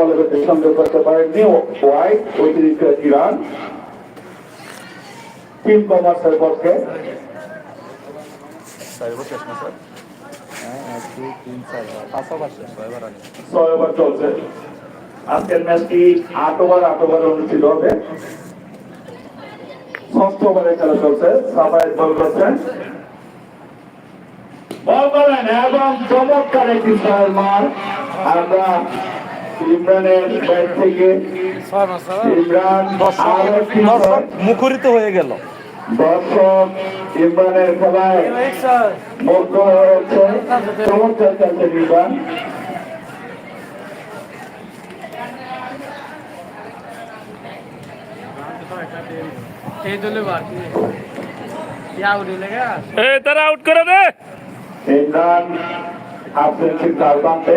বলবেতে সংযোগ করতে পারেননি। হোয়াইট অতিরিক্ত একটি রান টিম কমার্সের পক্ষে। ছয় ওভার চলছে। আজকের ম্যাচটি আট ওভার আট ওভার অনুষ্ঠিত হবে। ষষ্ঠ ওভারে খেলা চলছে। সাফায়েত বল করছেন। বল করেন এবং চমৎকার একটি ছয়ের মার। আমরা ইমরানের ব্যাট থেকে ইমরান। মুখরিত হয়ে গেল। দর্শক ইমরানের খেলায় মুগ্ধ হয়ে চমৎকার ইমরান। ইয়া তারা আউট করে দে। ইমরান আপনি প্রান্তে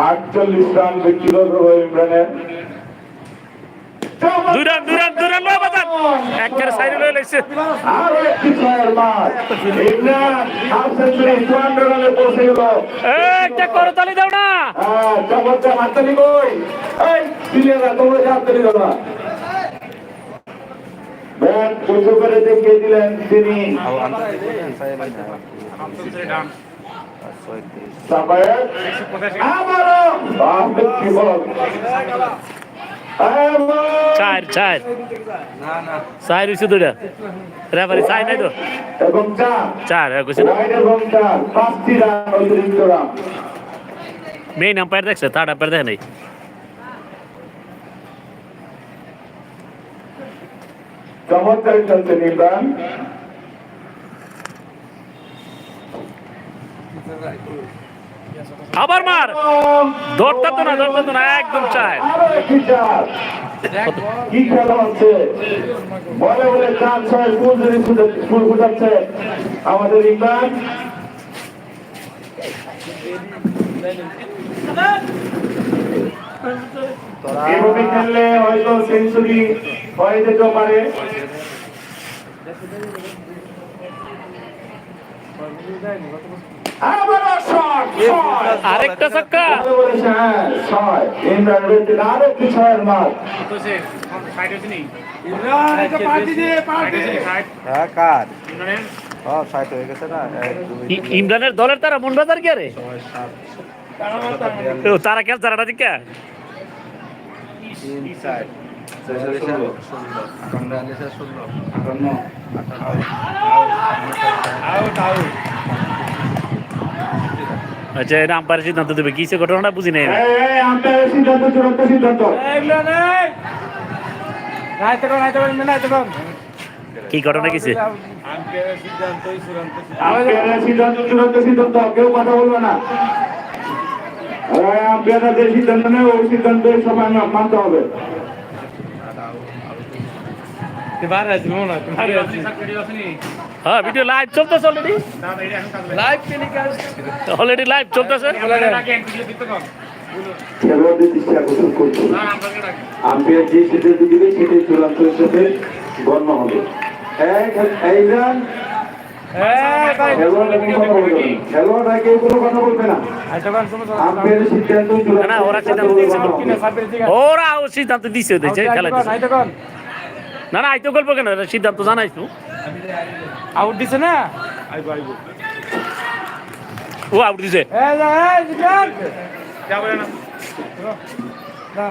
আটচল্লিশ রান ব্যক্তিগত ইমরানের। দুই রান দুই রান দুই রান লয় বাজান একের সাইডে লয়ে লাগছে আরও একটি ছয়ের মার ইমরান হাফ সেঞ্চুরি চুয়ান্ন রানে পৌঁছে গেল। এ, একটা করতালি দাও না। হ্যাঁ চমৎকার হাততালি কই? এই প্লেয়াররা তোমরা হাততালি দাও ব্যাট করে দেখিয়ে দিলেন তিনি আবারও বাহ, কি বল এবং চার চার চার হয়েছে দুইটা রেফারি চাই নাই তো এবং চার চার হ্যাঁ কইছে না ওয়াইড এবং চার পাঁচটি রান অতিরিক্ত রান মেইন আম্পায়ার দেখছে থার্ড আম্পায়ার দেখে নাই চমৎকার খেলছেন ইমরান আবার মার ধরতে তো না, ধরতে তো না, একদম চার কি খেলা হচ্ছে বলে বলে চার ছয় ফুল ফুটাচ্ছে আমাদের ইমরান এভাবে খেললে হয়তো সেঞ্চুরি হয়ে যেতে পারে। আরেকটা কার ইমরানের দলের তারা মন বাজার কি আরে তারা খেল তারাটা দিকা তিন চার আচ্ছা এটা আম্পায়ার সিদ্ধান্ত দেবে। কিসে ঘটনাটা বুঝি নাই? আমি। এই, এই, আম্পায়ারের সিদ্ধান্ত চূড়ান্ত সিদ্ধান্ত। কি ঘটনা কিসে আম্পায়ারের সিদ্ধান্ত। চূড়ান্ত সিদ্ধান্ত কেউ কথা বলবে না। এই, আম্পায়াররা যে সিদ্ধান্ত নেয় ওই সিদ্ধান্ত সবাই মানতে হবে। হয় আছে ভিডিও আছে নি হ্যাঁ ভিডিও লাইভ চলতেছে already live telecast already live চলতেছে খেলোয়াড়দের দৃষ্টি আকর্ষণ করছি আম্পায়ার যে সিদ্ধান্ত দিবে সেটাই চূড়ান্ত হিসেবে গণ্য হবে ওরা ওরা দিছে দিছে খেলা না না আইতো গল্প কেন? সিদ্ধান্ত জানাইছ। আউট দিছে না? ও আউট দিছে। এই যা এই জিকান যা বলে না না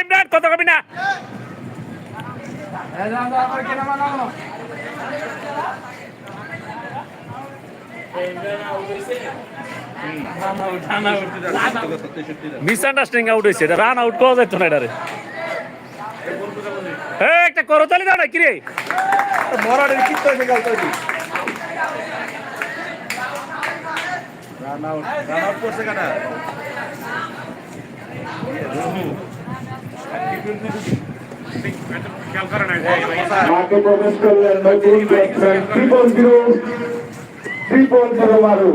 ইমরান কত কবি না। কেনা মিসআন্ডারস্ট্যান্ডিং আউট হয়েছে এটা রান আউট করা যাইতো না এটারে এই একটা করতালি দাও না কিরে? মরাদের কি তো গেল তো? রান আউট রান আউট করছে কাটা খেয়াল করে না ট্রিপল জিরো ট্রিপল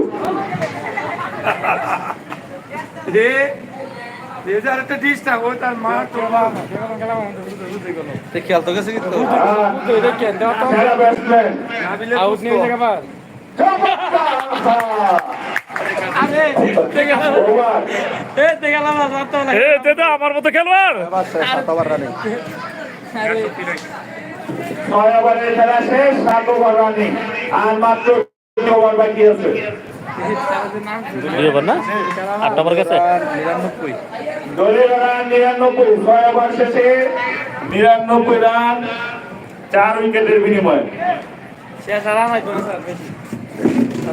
রে রে যে ডিস্টার্ব ওই তার মা তো তে খেয়াল তো গেছে কিন্তু। আহ, সেরা ব্যাটসম্যান আউট নিয়ে জায়গা পার চমৎকার ওভার। এ দেখালাম না সাত এ দাদা আমার মতো খেলোয়াড়। সাতবার ছয় ওভারের খেলা শেষ সাত ওভার রানিং আর মাত্র ওভার বাকি আছে। আট নম্বর গেছে? নিরানব্বই। দলীয় রান নিরানব্বই ছয় ওভার শেষে নিরানব্বই রান চার উইকেটের বিনিময়ে।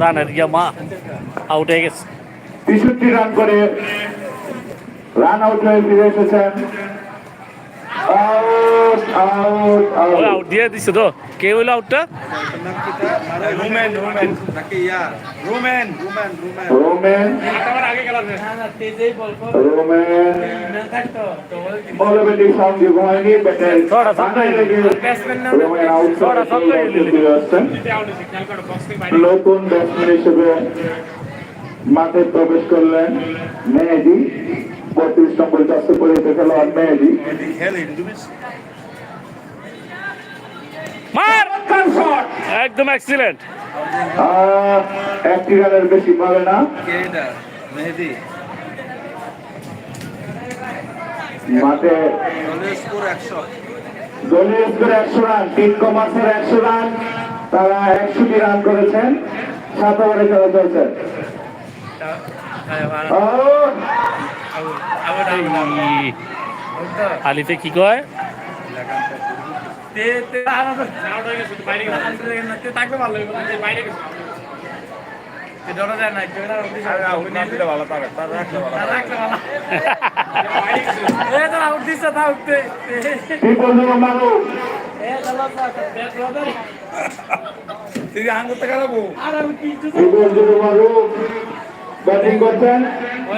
রানের গিয়া মা আউট হয়ে গেছে। তেষট্টি রান করে রান আউট হয়ে ফিরে এসেছেন আউট আউট আউট আউট দিয়ে দিছে তো? কে হইল আউটটা রুমেন রুমেন নাকি ইয়া রুমেন রুমেন রুমেন রোমেন আবার আগে গেলাম না না তেজেই বল কর রোমেন না থাকতো তো বল ব্যাটিং সাউন্ড লেগে ব্যাটসম্যান না রোমেন আউট আসছেন বাইরে। নতুন ব্যাটসম্যান হিসেবে মাঠে প্রবেশ করলেন। মেহেদি। বত্রিশ নম্বর চাষে পরিচিত খেলোয়াড় মেহেদি। মার! একদম এক্সিলেন্ট একটি রানের বেশি পাবে না। মেহেদি? মাঠে দলীয় স্কোর একশো। রান তিন কমার্সের একশো রান। তারা একশোটি রান করেছেন সাত ওভারে খেলা চলছে। আলিফে কি কয়? তুই আঙ্গুর খারাপ ব্যাটিং করছেন।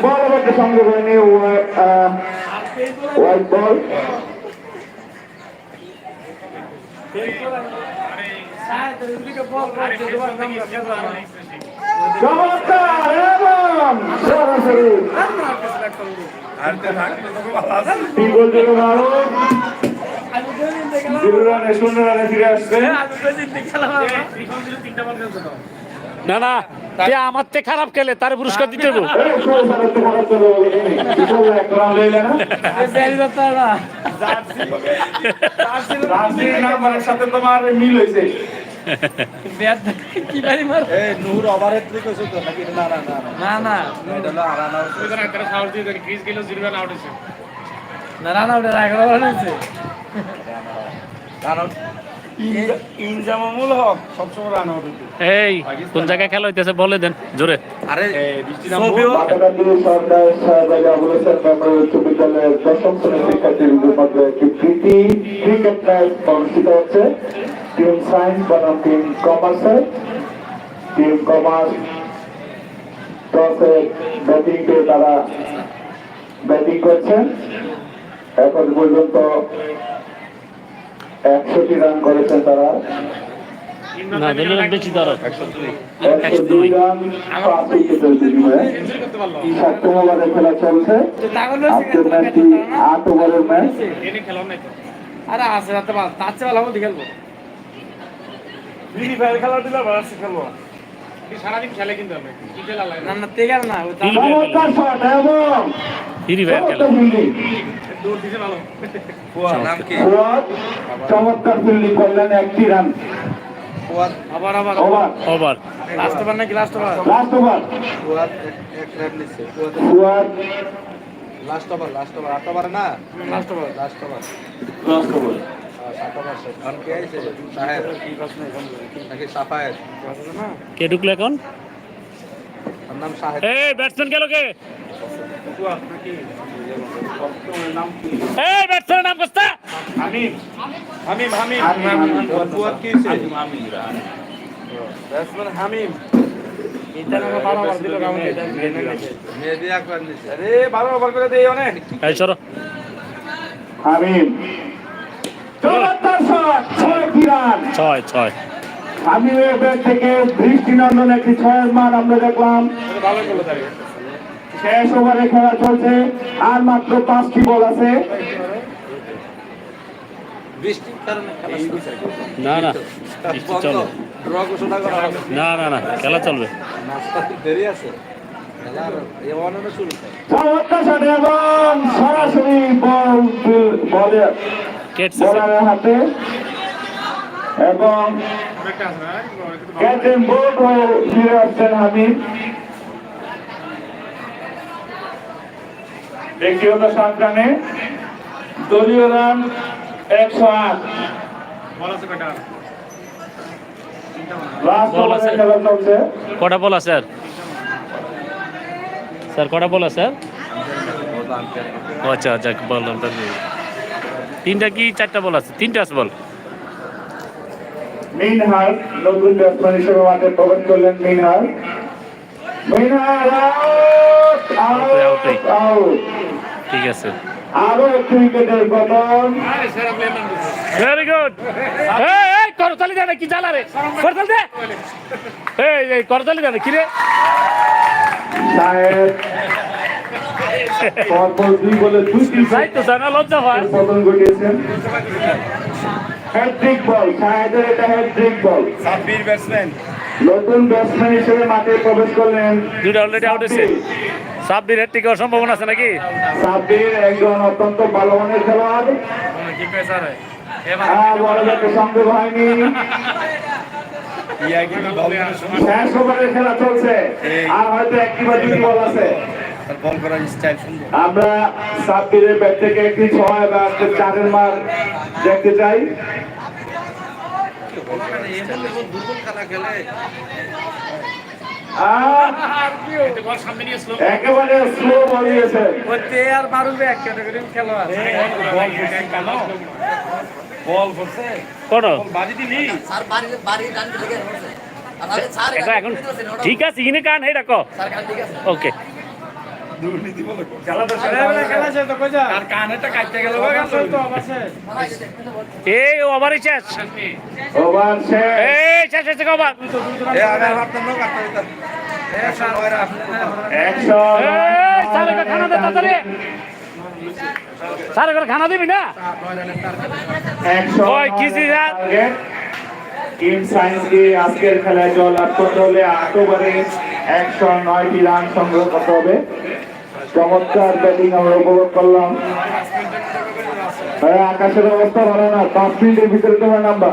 বল ব্যাটে সঙ্গে করে নিয়ে হোয়াইট বল চমৎকার, এবং সরাসরি আর তো থাকলে তো ভালো আছে ট্রিপল জিরো মারো আমি দুদিন দেখলাম জিরো রানে, শূন্য রানে ফিরে আসছে। আমি দুদিন দেখলাম তিনটা বল খেলছে তো না না আমার তে খারাপ খেলে তার পুরস্কার দিতে নাম্বারের সাথে তোমার মিল হয়েছে না না না ইনজামামুল হক সবসময় রান আউট এই কোন জায়গায় খেলা হইতেছে বলে দেন জোরে। আরে দশম শ্রেণির মধ্যে একটি প্রীতি ক্রিকেট ম্যাচ অনুষ্ঠিত হচ্ছে। টিম সায়েন্স বনাম টিম কমার্সের টিম কমার্স টসে ব্যাটিং পেয়ে তারা ব্যাটিং করছেন। এখন পর্যন্ত একশোটি রান করেছেন তারা। না দলীয় বেশি ধরো। একশো দুই রান পাঁচ উইকেটের বিনিময়ে। সপ্তম ওভারে খেলা চলছে। আজকের ম্যাচটি আট ওভারের ম্যাচ আরে আছে রাতে ভালো তার চেয়ে ভালো আমাদের খেলব। ফ্রি ফায়ার খেলা। চমৎকার ফিল্ডিং নাম কি ফুয়াদ চমৎকার। ফিল্ডিং করলেন একটি রান। আবার আবার ওভার। ওভার। লাস্ট ওভার নাকি last over last over Fuad এক- এক রান নিচ্ছে Fuad Fuad. Last over last over আট ওভার না? Last over last over last over কে ঢুকলো এখন? ওর নাম সাহেব। এই ব্যাটসম্যান গেল কে নাম কস্তা? কি হামিম ছয় ছয় হামিমের ব্যাট থেকে দৃষ্টিনন্দন একটি ছয়ের মান আমরা দেখলাম। ভালো শেষ ওভারে খেলা চলছে। আর মাত্র পাঁচটি বল আছে। না খেলা চলবে। দেরি আছে। সরাসরি বল বলে হাতে। এবং হয়ে ফিরে আসছেন হামিদ। ব্যক্তিগত সাত রানে দলীয় রান একশো আট। কটা বল আছে। স্যার? স্যার কটা বল আছে আচ্ছা আচ্ছা বললাম তিনটা কি চারটা বল আছে? তিনটা আছে বল। মিনহার নতুন ব্যাটসম্যান হিসেবে মাঠে প্রবেশ করলেন মিনহার। মিনহার আউট. আউট ঠিক আছে। আরও একটি উইকেটের পতন আরে সেরা প্লেয়ার ভেরি গুড এই করতালি দে কি জ্বালা রে। করতালি দে। এই এই করতালি দে কি রে? সাহেব পরপর দুই বলে দুইটি যাই তো জানা লজ্জা হয়। পতন ঘটিয়েছেন। হ্যাট্রিক বল শাহেদের এটা hat trick ball Sabbir batsman নতুন ব্যাটসম্যান হিসেবে মাঠে প্রবেশ করলেন দুইটা অলরেডি আউট হয়েছে। সাব্বির হেড থেকে সম্ভাবনা আছে নাকি? সাব্বির একজন অত্যন্ত ভালো মানের খেলোয়াড় কি পেসার হয়নি। ইয়া কি বল? শেষ ওভারের খেলা চলছে। আর হয়তো একটি বা দুটি বল আছে। বল করার স্টাইল সুন্দর আমরা সাব্বিরের ব্যাট থেকে একটি ছয় বা চারের মার দেখতে চাই। দুর্বল খেলা খেলে একেবারে স্লো ওতে আর মারুবে এক ক্যাটাগরি খেলোয়াড়। বল কেন? বল করছে। কোন বাজি দিলি। স্যার বাড়ি বাড়ি ডান দিকে হচ্ছে আর আরে স্যার এখন এখন ঠিক আছে ইনে কান হে ডাকো স্যার কান ঠিক আছে। ওকে। তো খেলা শেষ তো কই যা? আর কানেটা কাটতে গেল তো আবার শেষ। এই শেষ। ওভার শেষ। এই শেষ হয়েছে ওভার। আজকের খেলায় জল আট। করতে একশো নয়টি রান সংগ্রহ করতে হবে চমৎকার ব্যাটিং আমরা উপভোগ করলাম আকাশের অবস্থা ভালো না পাঁচ মিনিটের ভিতরে তোমার নাম্বার